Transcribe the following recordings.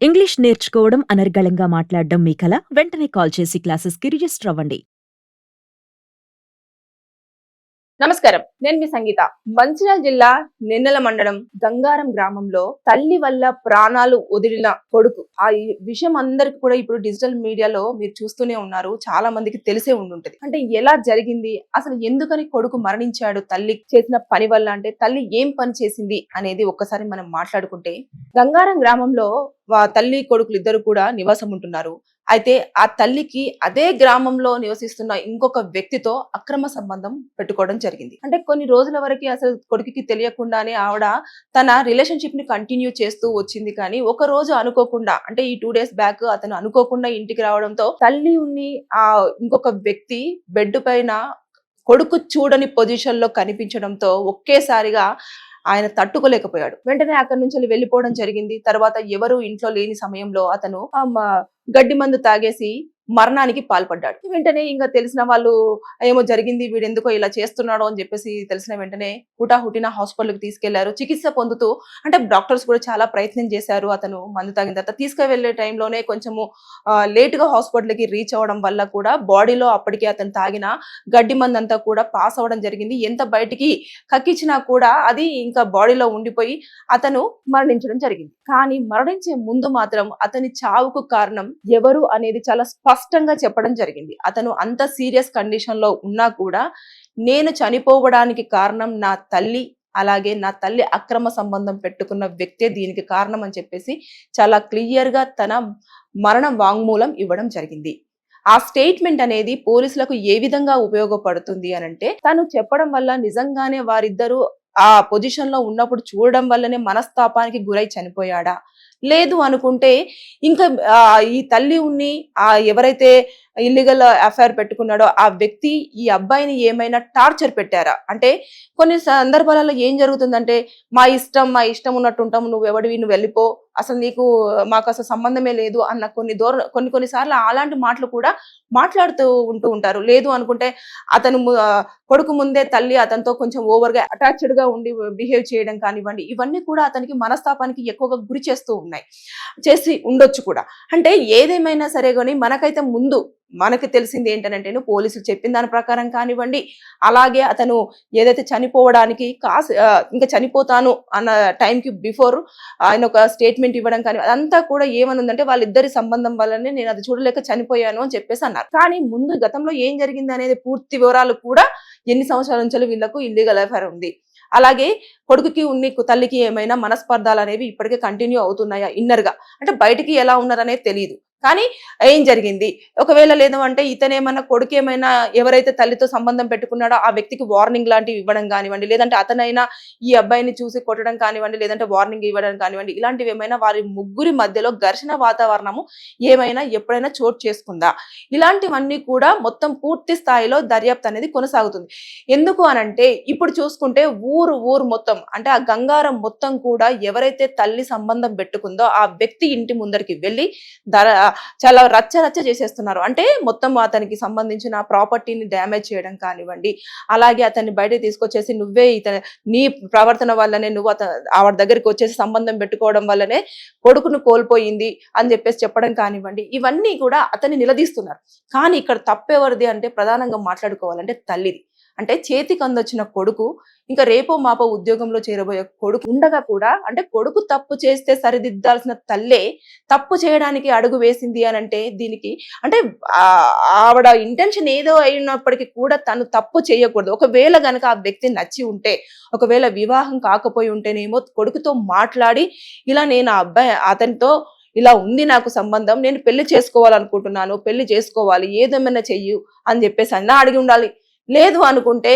English నేర్చుకోవడం అనర్గళంగా మాట్లాడడం మీ కల. వెంటనే కాల్ చేసి క్లాసెస్కి రిజిస్టర్ అవ్వండి. నమస్కారం. నేను మీ సంగీత. మంచిర్యాల జిల్లా నిన్నెల మండలం గంగారం గ్రామంలో తల్లి వల్ల ప్రాణాలు వదిలిన కొడుకు. ఆ విషయం అందరికి కూడా ఇప్పుడు డిజిటల్ మీడియాలో మీరు చూస్తూనే ఉన్నారు. చాలా మందికి తెలిసే ఉండుంటది. అంటే ఎలా జరిగింది? అసలు ఎందుకని కొడుకు మరణించాడు? తల్లి చేసిన పని వల్ల అంటే తల్లి ఏం పని చేసింది అనేది ఒక్కసారి మనం మాట్లాడుకుంటే గంగారం గ్రామంలో తల్లి కొడుకులు ఇద్దరు కూడా నివాసం ఉంటున్నారు. అయితే ఆ తల్లికి అదే గ్రామంలో నివసిస్తున్న ఇంకొక వ్యక్తితో అక్రమ సంబంధం పెట్టుకోవడం జరిగింది. అంటే కొన్ని రోజుల వరకు అసలు కొడుకుకి తెలియకుండానే ఆవిడ తన రిలేషన్షిప్ని కంటిన్యూ చేస్తూ వచ్చింది. కానీ ఒక రోజు అనుకోకుండా అంటే ఈ టూ డేస్ బ్యాక్ అతను అనుకోకుండా ఇంటికి రావడంతో తల్లి ఉన్ని ఆ ఇంకొక వ్యక్తి బెడ్ పైన కొడుకు చూడని పొజిషన్లో కనిపించడంతో ఒకేసారిగా ఆయన తట్టుకోలేకపోయాడు. వెంటనే అక్కడి నుంచి వెళ్ళిపోవడం జరిగింది. తర్వాత ఎవరు ఇంట్లో లేని సమయంలో అతను ఆ గడ్డి మందు తాగేసి మరణానికి పాల్పడ్డాడు. వెంటనే ఇంకా తెలిసిన వాళ్ళు ఏమో జరిగింది వీడు ఎందుకో ఇలా చేస్తున్నాడు అని చెప్పేసి తెలిసిన వెంటనే హుటాహుటిన హాస్పిటల్కి తీసుకెళ్ళారు. చికిత్స పొందుతూ అంటే డాక్టర్స్ కూడా చాలా ప్రయత్నం చేశారు. అతను మందు తాగిన తర్వాత తీసుకువెళ్ళే టైంలోనే కొంచెము లేటుగా హాస్పిటల్కి రీచ్ అవ్వడం వల్ల కూడా బాడీలో అప్పటికే అతను తాగిన గడ్డి మందంతా కూడా పాస్ అవ్వడం జరిగింది. ఎంత బయటికి కక్కించినా కూడా అది ఇంకా బాడీలో ఉండిపోయి అతను మరణించడం జరిగింది. కానీ మరణించే ముందు మాత్రం అతని చావుకు కారణం ఎవరు అనేది చాలా స్పష్టంగా చెప్పడం జరిగింది. అతను అంత సీరియస్ కండిషన్లో ఉన్నా కూడా నేను చనిపోవడానికి కారణం నా తల్లి అలాగే నా తల్లి అక్రమ సంబంధం పెట్టుకున్న వ్యక్తే దీనికి కారణం అని చెప్పేసి చాలా క్లియర్గా తన మరణ వాంగ్మూలం ఇవ్వడం జరిగింది. ఆ స్టేట్మెంట్ అనేది పోలీసులకు ఏ విధంగా ఉపయోగపడుతుంది అని అంటే తను చెప్పడం వల్ల నిజంగానే వారిద్దరూ ఆ పొజిషన్లో ఉన్నప్పుడు చూడడం వల్లనే మనస్తాపానికి గురై చనిపోయాడా? లేదు అనుకుంటే ఇంకా ఆ, ఈ తల్లి ఉన్ని ఆ ఎవరైతే ఇల్లీగల్ అఫైర్ పెట్టుకున్నాడో ఆ వ్యక్తి ఈ అబ్బాయిని ఏమైనా టార్చర్ పెట్టారా? అంటే కొన్ని సందర్భాలలో ఏం జరుగుతుందంటే మా ఇష్టం మా ఇష్టం ఉన్నట్టు ఉంటాం నువ్వు ఎవడివి నువ్వు వెళ్ళిపో అసలు నీకు మాకు అసలు సంబంధమే లేదు అన్న కొన్ని దూర కొన్ని కొన్నిసార్లు అలాంటి మాటలు కూడా మాట్లాడుతూ ఉంటూ ఉంటారు. లేదు అనుకుంటే అతను కొడుకు ముందే తల్లి అతనితో కొంచెం ఓవర్గా గా ఉండి బిహేవ్ చేయడం కానివ్వండి ఇవన్నీ కూడా అతనికి మనస్తాపానికి ఎక్కువగా గురి చేస్తూ ఉన్నాయి చేసి ఉండొచ్చు కూడా. అంటే ఏదేమైనా సరే కానీ మనకైతే ముందు మనకి తెలిసింది ఏంటంటే పోలీసులు చెప్పిన దాని ప్రకారం కానివ్వండి అలాగే అతను ఏదైతే చనిపోవడానికి కాస్ ఇంకా చనిపోతాను అన్న టైంకి బిఫోర్ ఆయన ఒక స్టేట్మెంట్ ఇవ్వడం కానీ అదంతా కూడా ఏమనుందంటే వాళ్ళిద్దరి సంబంధం వల్లనే నేను అది చూడలేక చనిపోయాను అని చెప్పేసి అన్నారు. కానీ ముందు గతంలో ఏం జరిగింది అనేది పూర్తి వివరాలు కూడా ఎన్ని సంవత్సరాల నుంచి వీళ్ళకు ఇల్లీగల్ ఎఫైర్ ఉంది. అలాగే కొడుకుకి ఉన్ని తల్లికి ఏమైనా మనస్పర్ధాలు అనేవి ఇప్పటికే కంటిన్యూ అవుతున్నాయా? ఇన్నర్గా. అంటే బయటికి ఎలా ఉన్నారనేది తెలియదు కానీ ఏం జరిగింది? ఒకవేళ లేదు అంటే ఇతనేమన్నా కొడుకు ఏమైనా ఎవరైతే తల్లితో సంబంధం పెట్టుకున్నాడో ఆ వ్యక్తికి వార్నింగ్ లాంటివి ఇవ్వడం కానివ్వండి లేదంటే అతనైనా ఈ అబ్బాయిని చూసి కొట్టడం కానివ్వండి లేదంటే వార్నింగ్ ఇవ్వడం కానివ్వండి ఇలాంటివి ఏమైనా వారి ముగ్గురి మధ్యలో ఘర్షణ వాతావరణము ఏమైనా ఎప్పుడైనా చోటు చేసుకుందా? ఇలాంటివన్నీ కూడా మొత్తం పూర్తి స్థాయిలో దర్యాప్తు అనేది కొనసాగుతుంది. ఎందుకు అనంటే ఇప్పుడు చూసుకుంటే ఊరు ఊరు మొత్తం అంటే ఆ గంగారం మొత్తం కూడా ఎవరైతే తల్లి సంబంధం పెట్టుకుందో ఆ వ్యక్తి ఇంటి ముందరికి వెళ్ళి దర చాలా రచ్చ రచ్చ చేసేస్తున్నారు. అంటే మొత్తం అతనికి సంబంధించిన ప్రాపర్టీని డ్యామేజ్ చేయడం కానివ్వండి అలాగే అతన్ని బయట తీసుకొచ్చేసి నువ్వే ఇతని నీ ప్రవర్తన వల్లనే నువ్వు అత ఆవిడ దగ్గరికి వచ్చేసి సంబంధం పెట్టుకోవడం వల్లనే కొడుకును కోల్పోయింది అని చెప్పేసి చెప్పడం కానివ్వండి ఇవన్నీ కూడా అతన్ని నిలదీస్తున్నారు. కానీ ఇక్కడ తప్పెవరిది అంటే ప్రధానంగా మాట్లాడుకోవాలంటే తల్లిది. అంటే చేతికి అందొచ్చిన కొడుకు ఇంకా రేపో మాపో ఉద్యోగంలో చేరబోయే కొడుకు ఉండగా కూడా అంటే కొడుకు తప్పు చేస్తే సరిదిద్దాల్సిన తల్లే తప్పు చేయడానికి అడుగు వేసింది అని అంటే దీనికి అంటే ఆవిడ ఇంటెన్షన్ ఏదో అయినప్పటికీ కూడా తను తప్పు చేయకూడదు. ఒకవేళ గనక ఆ వ్యక్తి నచ్చి ఉంటే ఒకవేళ వివాహం కాకపోయి ఉంటేనేమో కొడుకుతో మాట్లాడి ఇలా నేను ఆ అబ్బాయి అతనితో ఇలా ఉంది నాకు సంబంధం నేను పెళ్ళి చేసుకోవాలనుకుంటున్నాను పెళ్ళి చేసుకోవాలి ఏదేమైనా చెయ్యు అని చెప్పేసి అన్నా అడిగి ఉండాలి. లేదు అనుకుంటే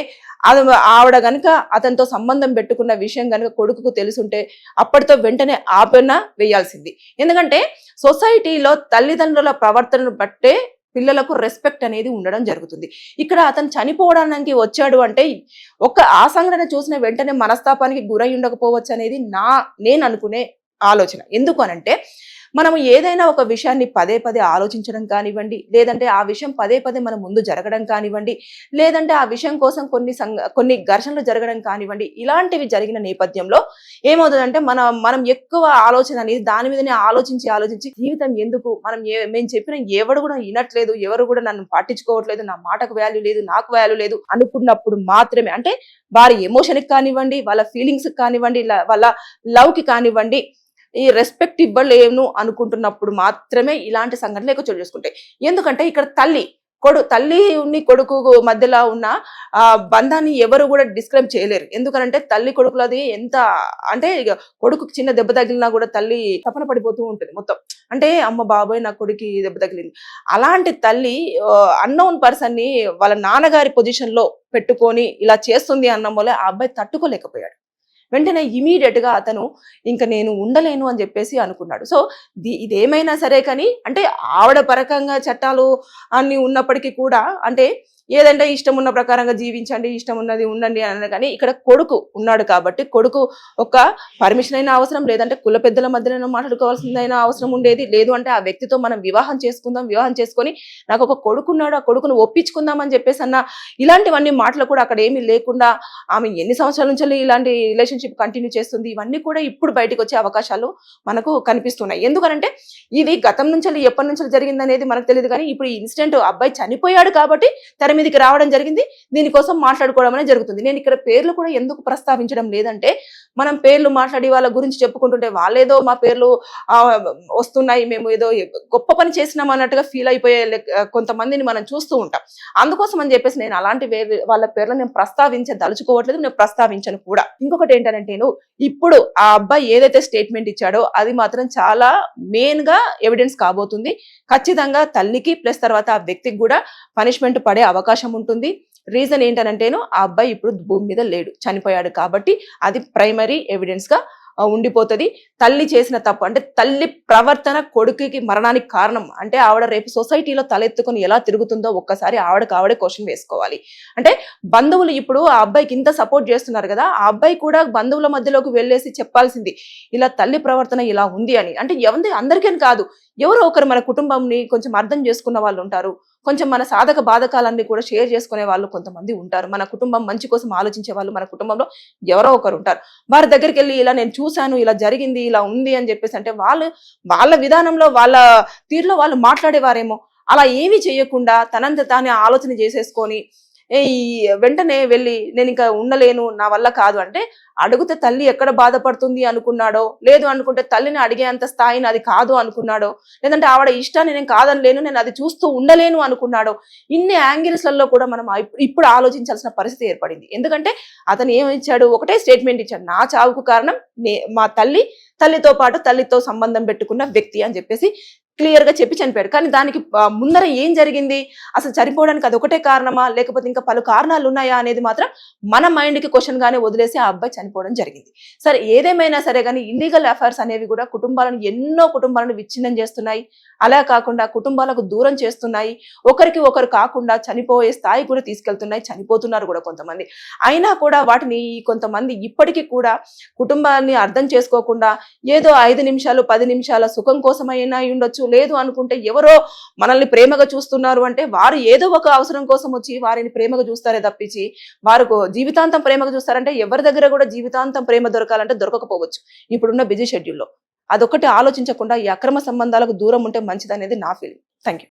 అది ఆవిడ గనుక అతనితో సంబంధం పెట్టుకున్న విషయం గనుక కొడుకుకు తెలుసుంటే అప్పటితో వెంటనే ఆపన వేయాల్సింది. ఎందుకంటే సొసైటీలో తల్లిదండ్రుల ప్రవర్తనను బట్టే పిల్లలకు రెస్పెక్ట్ అనేది ఉండడం జరుగుతుంది. ఇక్కడ అతను చనిపోవడానికి వచ్చాడు అంటే ఒక ఆ సంఘటన చూసిన వెంటనే మనస్తాపానికి గురై ఉండకపోవచ్చు అనేది నా నేను అనుకునే ఆలోచన. ఎందుకు అనంటే మనము ఏదైనా ఒక విషయాన్ని పదే పదే ఆలోచించడం కానివ్వండి లేదంటే ఆ విషయం పదే పదే మన ముందు జరగడం కానివ్వండి లేదంటే ఆ విషయం కోసం కొన్ని సంఘ కొన్ని ఘర్షణలు జరగడం కానివ్వండి ఇలాంటివి జరిగిన నేపథ్యంలో ఏమవుతుందంటే మన మనం ఎక్కువ ఆలోచన అనేది దాని మీదనే ఆలోచించి ఆలోచించి జీవితం ఎందుకు? మనం ఏ మేము చెప్పిన ఎవడు కూడా వినట్లేదు ఎవరు కూడా నన్ను పట్టించుకోవట్లేదు నా మాటకు వాల్యూ లేదు నాకు వాల్యూ లేదు అనుకున్నప్పుడు మాత్రమే అంటే వారి ఎమోషన్కి కానివ్వండి వాళ్ళ ఫీలింగ్స్కి కానివ్వండి వాళ్ళ లవ్కి కానివ్వండి ఈ రెస్పెక్ట్ ఇవ్వలేను అనుకుంటున్నప్పుడు మాత్రమే ఇలాంటి సంఘటనలు ఎక్కువ చోటు చేసుకుంటాయి. ఎందుకంటే ఇక్కడ తల్లి కొడు తల్లి ఉన్ని కొడుకు మధ్యలో ఉన్న ఆ బంధాన్ని ఎవరు కూడా డిస్క్రైబ్ చేయలేరు. ఎందుకంటే తల్లి కొడుకులది ఎంత అంటే ఇక చిన్న దెబ్బ తగిలినా కూడా తల్లి తపన పడిపోతూ ఉంటుంది మొత్తం. అంటే అమ్మ బాబోయ్ నా కొడుకు దెబ్బ తగిలింది. అలాంటి తల్లి అన్నోన్ పర్సన్ని వాళ్ళ నాన్నగారి పొజిషన్లో పెట్టుకొని ఇలా చేస్తుంది అన్నం వల్ల ఆ అబ్బాయి తట్టుకోలేకపోయాడు. వెంటనే ఇమీడియట్గా అతను ఇంకా నేను ఉండలేను అని చెప్పేసి అనుకున్నాడు. సో ది- ఇదేమైనా సరే కానీ అంటే ఆవిడ పరకంగా చట్టాలు అన్ని ఉన్నప్పటికీ కూడా అంటే ఏదంటే ఇష్టం ఉన్న ప్రకారంగా జీవించండి ఇష్టం ఉన్నది ఉండండి అని కానీ ఇక్కడ కొడుకు ఉన్నాడు కాబట్టి కొడుకు ఒక పర్మిషన్ అయినా అవసరం లేదంటే కుల పెద్దల మధ్యలో మాట్లాడుకోవాల్సిందైనా అవసరం ఉండేది లేదు అంటే ఆ వ్యక్తితో మనం వివాహం చేసుకుందాం వివాహం చేసుకొని నాకు ఒక కొడుకున్నాడు ఆ కొడుకును ఒప్పించుకుందాం అని చెప్పేసి అన్న ఇలాంటివన్నీ మాటలు కూడా అక్కడ ఏమీ లేకుండా ఆమె ఎన్ని సంవత్సరాల నుంచి ఇలాంటి రిలేషన్షిప్ కంటిన్యూ చేస్తుంది. ఇవన్నీ కూడా ఇప్పుడు బయటకు వచ్చే అవకాశాలు మనకు కనిపిస్తున్నాయి. ఎందుకంటే ఇది గతం నుంచి ఎప్పటి నుంచి జరిగింది అనేది మనకు తెలియదు కానీ ఇప్పుడు ఈ ఇన్సిడెంట్ అబ్బాయి చనిపోయాడు కాబట్టి తెర మీదకి రావడం జరిగింది. దీనికోసం మాట్లాడుకోవడం అనేది జరుగుతుంది. నేను ఇక్కడ పేర్లు కూడా ఎందుకు ప్రస్తావించడం లేదంటే మనం పేర్లు మాట్లాడి వాళ్ళ గురించి చెప్పుకుంటుంటే వాళ్ళేదో మా పేర్లు వస్తున్నాయి మేము ఏదో గొప్ప పని చేసినాం అన్నట్టుగా ఫీల్ అయిపోయే కొంతమందిని మనం చూస్తూ ఉంటాం. అందుకోసం అని చెప్పేసి నేను అలాంటి వేరే వాళ్ళ పేర్లు నేను ప్రస్తావించ దలుచుకోవట్లేదు నేను ప్రస్తావించను కూడా. ఇంకొకటి ఏంటంటే నేను ఇప్పుడు ఆ అబ్బాయి ఏదైతే స్టేట్మెంట్ ఇచ్చాడో అది మాత్రం చాలా మెయిన్గా ఎవిడెన్స్ కాబోతుంది. ఖచ్చితంగా తల్లికి ప్లస్ తర్వాత ఆ వ్యక్తికి కూడా పనిష్మెంట్ పడే అవకాశం ఉంటుంది. రీజన్ ఏంటనంటేను ఆ అబ్బాయి ఇప్పుడు భూమి మీద లేడు చనిపోయాడు కాబట్టి అది ప్రైమరీ ఎవిడెన్స్గా ఉండిపోతది. తల్లి చేసిన తప్పు అంటే తల్లి ప్రవర్తన కొడుకుకి మరణానికి కారణం. అంటే ఆవిడ రేపు సొసైటీలో తలెత్తుకొని ఎలా తిరుగుతుందో ఒక్కసారి ఆవిడకు ఆవిడే క్వశ్చన్ వేసుకోవాలి. అంటే బంధువులు ఇప్పుడు ఆ అబ్బాయికి ఇంత సపోర్ట్ చేస్తున్నారు కదా ఆ అబ్బాయి కూడా బంధువుల మధ్యలోకి వెళ్ళేసి చెప్పాల్సింది ఇలా తల్లి ప్రవర్తన ఇలా ఉంది అని. అంటే ఎవరి అందరికీ కాదు. ఎవరో ఒకరు మన కుటుంబంని కొంచెం అర్థం చేసుకున్న వాళ్ళు ఉంటారు. కొంచెం మన సాధక బాధకాలన్నీ కూడా షేర్ చేసుకునే వాళ్ళు కొంతమంది ఉంటారు. మన కుటుంబం మంచి కోసం ఆలోచించే వాళ్ళు మన కుటుంబంలో ఎవరో ఒకరు ఉంటారు. వారి దగ్గరికి వెళ్ళి ఇలా నేను చూశాను ఇలా జరిగింది ఇలా ఉంది అని చెప్పేసి అంటే వాళ్ళు వాళ్ళ విధానంలో వాళ్ళ తీరులో వాళ్ళు మాట్లాడేవారేమో. అలా ఏమీ చేయకుండా తనంత తానే ఆలోచన చేసేసుకొని వెంటనే వెళ్ళి నేను ఇంకా ఉండలేను నా వల్ల కాదు అంటే అడిగితే తల్లి ఎక్కడ బాధపడుతుంది అనుకున్నాడో లేదు అనుకుంటే తల్లిని అడిగేంత స్థాయిని అది కాదు అనుకున్నాడో లేదంటే ఆవిడ ఇష్టాన్ని నేను కాదనలేను నేను అది చూస్తూ ఉండలేను అనుకున్నాడో ఇన్ని యాంగిల్స్లలో కూడా మనం ఇప్పుడు ఆలోచించాల్సిన పరిస్థితి ఏర్పడింది. ఎందుకంటే అతను ఏమి ఇచ్చాడు? ఒకటే స్టేట్మెంట్ ఇచ్చాడు. నా చావుకు కారణం మా తల్లి తల్లితో పాటు తల్లితో సంబంధం పెట్టుకున్న వ్యక్తి అని చెప్పేసి క్లియర్గా చెప్పి చనిపోయాడు. కానీ దానికి ముందర ఏం జరిగింది? అసలు చనిపోవడానికి అది ఒకటే కారణమా? లేకపోతే ఇంకా పలు కారణాలు ఉన్నాయా అనేది మాత్రం మన మైండ్కి క్వశ్చన్ గానే వదిలేసి ఆ అబ్బాయి చనిపోవడం జరిగింది. సరే ఏదేమైనా సరే కానీ ఇల్లీగల్ అఫైర్స్ అనేవి కూడా కుటుంబాలను ఎన్నో కుటుంబాలను విచ్ఛిన్నం చేస్తున్నాయి. అలా కాకుండా కుటుంబాలకు దూరం చేస్తున్నాయి. ఒకరికి ఒకరు కాకుండా చనిపోయే స్థాయి కూడా తీసుకెళ్తున్నాయి. చనిపోతున్నారు కూడా కొంతమంది. అయినా కూడా వాటిని కొంతమంది ఇప్పటికీ కూడా కుటుంబాన్ని అర్థం చేసుకోకుండా ఏదో ఐదు నిమిషాలు పది నిమిషాల సుఖం కోసమైనా అయి ఉండొచ్చు లేదు అనుకుంటే ఎవరో మనల్ని ప్రేమగా చూస్తున్నారు అంటే వారు ఏదో ఒక అవసరం కోసం వచ్చి వారిని ప్రేమగా చూస్తారే తప్పించి వారు జీవితాంతం ప్రేమగా చూస్తారంటే ఎవరి దగ్గర కూడా జీవితాంతం ప్రేమ దొరకాలంటే దొరకకపోవచ్చు. ఇప్పుడున్న బిజీ షెడ్యూల్లో. అదొకటి ఆలోచించకుండా ఈ అక్రమ సంబంధాలకు దూరం ఉంటే మంచిది అనేది నా ఫీలింగ్ థ్యాంక్ యూ